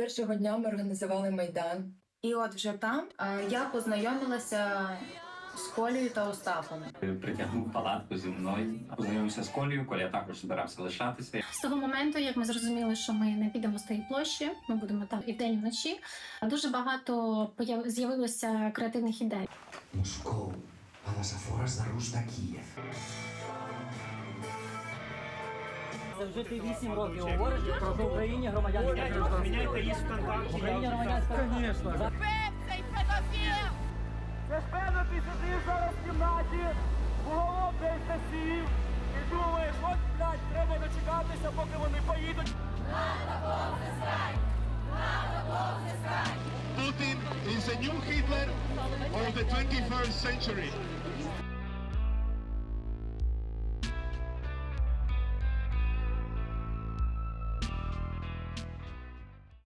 першого дня ми організували майдан. І от вже там я познайомилася з Колею та Остапом. Притягнув палатку зі мною, познайомився з Колею, Коля також збирався лишатися. З того моменту, як ми зрозуміли, що ми не підемо з тієї площі, ми будемо там і вдень, і вночі. Дуже багато появ- з'явилося креативних ідей. Москоу, a las afueras de Це вже ти вісім років говориш про в Україні громадянська Міняйте їсть В Україні громадянська Звісно. Це ж певно ти сидиш зараз в кімнаті, уголок десь засів і думаєш, от, блядь, треба дочекатися, поки вони поїдуть. Putin is the new Hitler of the 21st century.